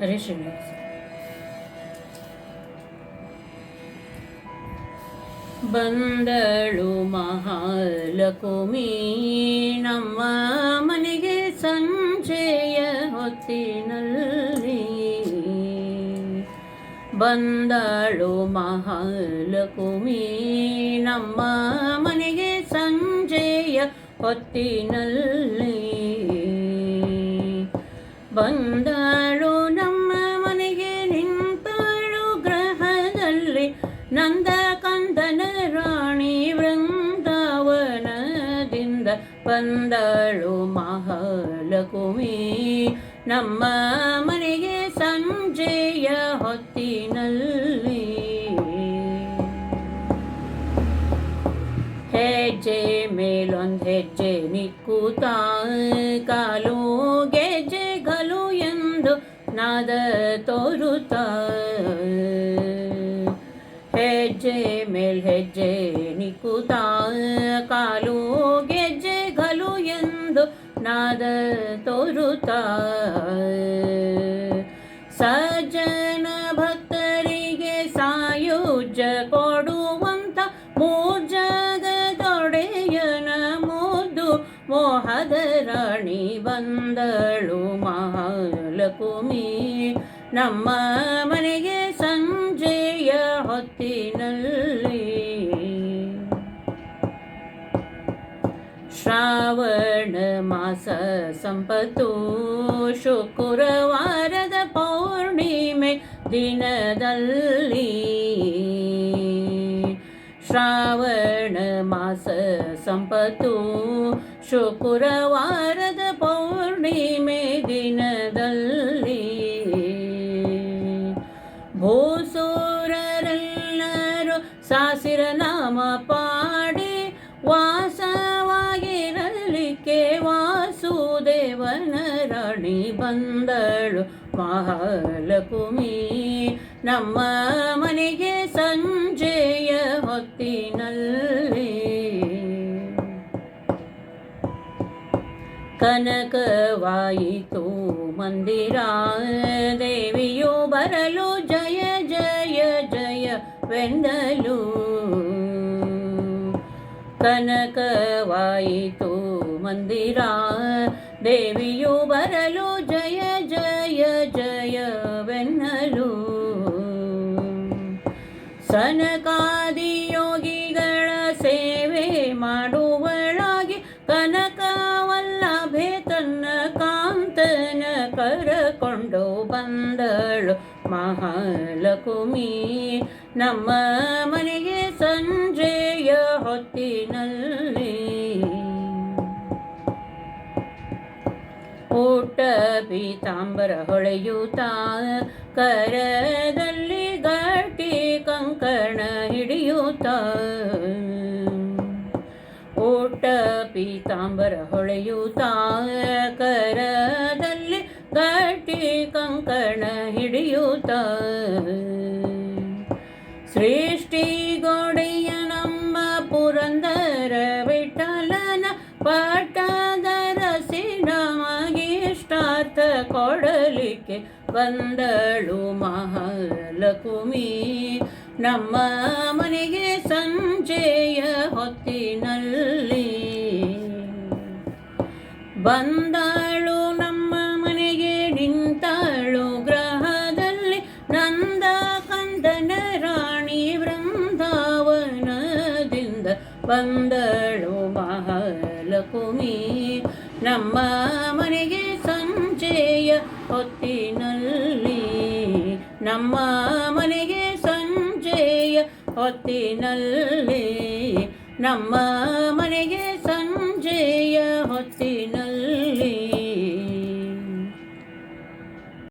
ಹರೀಶ್ ಶ್ರೀನಿವಾಸ ಬಂದಳು ನಮ್ಮ ಮನೆಗೆ ಸಂಜೆಯ ಹೊತ್ತಿನಲ್ಲಿ. ಬಂದಳು ಮಹಾಲಕುಮಿ ನಮ್ಮ ಮನೆಗೆ ಸಂಜೆಯ ಹೊತ್ತಿನಲ್ಲಿ. ಬಂದಳು ಗ್ರಹದಲ್ಲಿ ನಂದ ಕಂದನ ರಾಣಿ ವೃಂದಾವನದಿಂದ ಬಂದಳು ಮಹಾಲಕುಮಿ ನಮ್ಮ ಮನೆಗೆ ಸಂಜೆಯ ಹೊತ್ತಿನಲ್ಲಿ. ಹೆಜ್ಜೆ ಮೇಲೊಂದ್ ಹೆಜ್ಜೆ ನಿಕ್ಕೂತ, ಕಾಲು ಗೆಜ್ಜೆಗಳು ಎಂದು ನಾದ ತೋರುತ್ತ. ಹೆಜ್ಜೆ ನಿಕುತ ಕಾಲು ಗೆಜ್ಜೆ ಗಲು ಎಂದು ನಾದ ತೋರುತ ಸಜ್ಜನ ಭಕ್ತರಿಗೆ ಸಾಯುಜ್ಯ ಕೊಡುವಂತ ಮೂರ್ಜಗದೊಡೆಯನ ಮುದ್ದು ಮೋಹದ ರಾಣಿ ಬಂದಳು ಮಹಾಲಕುಮಿ ನಮ್ಮ ಶ್ರಾವಣ ಮಾಸ ಸಂಪತ್ತು. ಶುಕ್ರವಾರದ ಪೌರ್ಣಿಮೆ ದಿನದಲ್ಲಿ ಶ್ರಾವಣ ಮಾಸ ಸಂಪತ್ತು. ಶುಕ್ರವಾರದ ಪೌರ್ಣಿಮೆ ದಿನದಲ್ಲಿ ಭೂಸೂರರೆಲ್ಲರೂ ಸಾಸಿರ ನಾಮ ರಾಣಿ ಬಂದಳು ಮಹಾಲಕುಮಿ ನಮ್ಮ ಮನೆಗೆ ಸಂಜೆಯ ಹೊತ್ತಿನಲ್ಲಿ ಕನಕವಾಯಿತು ಮಂದಿರ ದೇವಿಯು ಬರಲು ಜಯ ಜಯ ಜಯ ವೆಂದಲು ಕನಕವಾಯಿತು ಮಂದಿರ ದೇವಿಯು ಬರಲು ಜಯ ಜಯ ಜಯವೆನ್ನಲು ಸನಕಾದಿ ಯೋಗಿಗಳ ಸೇವೆ ಮಾಡುವಳಾಗಿ ಕನಕವಲ್ಲಭೆ ತನ್ನ ಕಾಂತನ ಕರಕೊಂಡು ಬಂದಳು ಮಹಾಲಕುಮಿ ನಮ್ಮ ಮನೆಗೆ ಸಂಜೆಯ ಹೊತ್ತಿನಲ್ಲಿ ಪೀತಾಂಬರ ಹೊಳೆಯುತ್ತ ಕರದಲ್ಲಿ ಗಟ್ಟಿ ಕಂಕಣ ಹಿಡಿಯುತ್ತ. ಓಟ ಪೀತಾಂಬರ ಹೊಳೆಯುತ್ತ ಕರದಲ್ಲಿ ಗಟ್ಟಿ ಕಂಕಣ ಹಿಡಿಯುತ್ತ. ಸೃಷ್ಟಿಗೊಡೆಯ ನಮ್ಮ ಪುರಂದರ ವಿಠಲನ ಪಟ್ಟದರಸಿ ಕೊಡಲಿಕ್ಕೆ ಬಂದಳು ಮಹಾಲಕುಮಿ ನಮ್ಮ ಮನೆಗೆ ಸಂಜೆಯ ಹೊತ್ತಿನಲ್ಲಿ ಬಂದಳು, ನಮ್ಮ ಮನೆಗೆ ನಿಂತಾಳು. ಗ್ರಹದಲ್ಲಿ ನಂದ ಕಂದನ ರಾಣಿ ವೃಂದಾವನದಿಂದ ಬಂದಳು ಮಹಾಲಕುಮಿ ನಮ್ಮ ಮನೆಗೆ ಹೊತ್ತಿನಲ್ಲಿ ನಮ್ಮ ಮನೆಗೆ ಸಂಜೆಯ ಹೊತ್ತಿನಲ್ಲಿ ನಮ್ಮ ಮನೆಗೆ